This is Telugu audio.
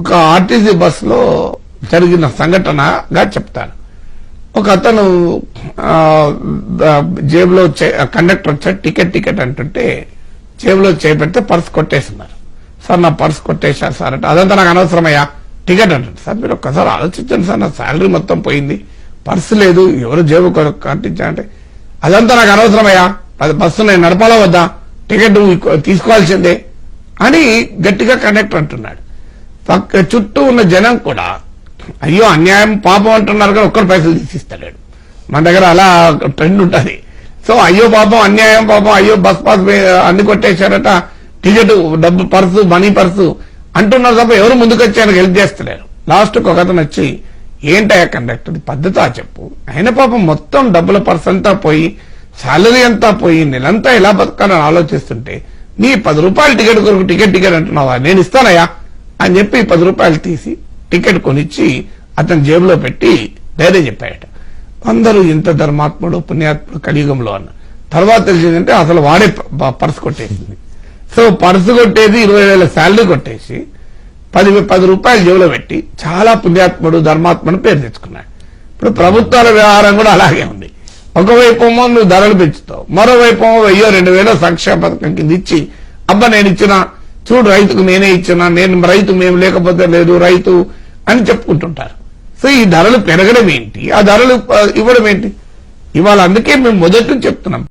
ఒక ఆర్టీసీ బస్సులో జరిగిన సంఘటనగా చెప్తాను. ఒక అతను జేబులో చే- కండక్టర్ వచ్చాడు టికెట్ టికెట్ అంటుంటే జేబులో చేపెడితే పర్స్ కొట్టేస్తున్నారు. సార్ నా పర్స్ కొట్టేశారు సార్ అంటే అదంతా నాకు అనవసరమయ్యా టికెట్ అంటాడు సార్ మీరు ఒక్కసారి ఆలోచించండి సార్ నా శాలరీ మొత్తం పోయింది పర్స్ లేదు ఎవరు జేబు కట్టించారంటే అదంతా నాకు అనవసరమయ్యా అది బస్సు నేను నడపాలా వద్దా టికెట్ తీసుకోవాల్సిందే అని గట్టిగా కండక్టర్ అంటున్నాడు. పక్క చుట్టూ ఉన్న జనం కూడా అయ్యో అన్యాయం పాపం అంటున్నారు కానీ ఒక్కరు పైసలు తీసిస్తలేడు మన దగ్గర అలా ట్రెండ్ ఉంటుంది. సో అయ్యో పాపం అన్యాయం పాపం అయ్యో బస్ పాస్ అన్ని కొట్టేశారట టికెట్ డబ్బు పర్సు మనీ పర్సు అంటున్నారు తప్ప ఎవరు ముందుకు ఆయనకు హెల్ప్ చేస్తలేరు. లాస్ట్ ఒక అతను వచ్చి ఏంటయ్యా కండక్టర్ ఆ చెప్పు. ఆయన పాపం మొత్తం డబ్బుల పర్స్ అంతా పోయి సాలరీ అంతా పోయి నెలంతా ఎలా బతకాలని ఆలోచిస్తుంటే నీ పది రూపాయలు టికెట్ కొరకు టికెట్ టికెట్ అంటున్నావా? నేను ఇస్తానయ్యా. అని చెప్పి పది రూపాయలు తీసి టికెట్ కొనిచ్చి అతని జేబులో పెట్టి డైరీ చెప్పాడట అందరూ ఇంత ధర్మాత్ముడు పుణ్యాత్ముడు కలియుగంలో అన్న. తర్వాత తెలిసిందంటే అసలు వాడే ప- పర్సు కొట్టేసింది. సో పర్సు కొట్టేది ఇరవై వేల శాలరీ కొట్టేసి పది పది రూపాయలు జేబులో పెట్టి చాలా పుణ్యాత్ముడు ధర్మాత్ముడు పేరు తెచ్చుకున్నాడు. ఇప్పుడు ప్రభుత్వాల వ్యవహారం కూడా అలాగే ఉంది. ఒకవైపు ఏమో నువ్వు ధరలు పెంచుతావు మరోవైపు ఏమో వెయ్యో రెండు వేల సంక్షేమ పథకం కింద ఇచ్చి అబ్బా నేను ఇచ్చిన చూడు రైతుకు నేనే ఇచ్చిన నేను రైతు మేము లేకపోతే లేదు రైతు అని చెప్పుకుంటుంటారు. సో ఈ ధరలు పెరగడం ఏంటి? ఆ ధరలు ఇవ్వడం ఏంటి? ఇవాళ అందుకే మేము మొదటి చెప్తున్నాం.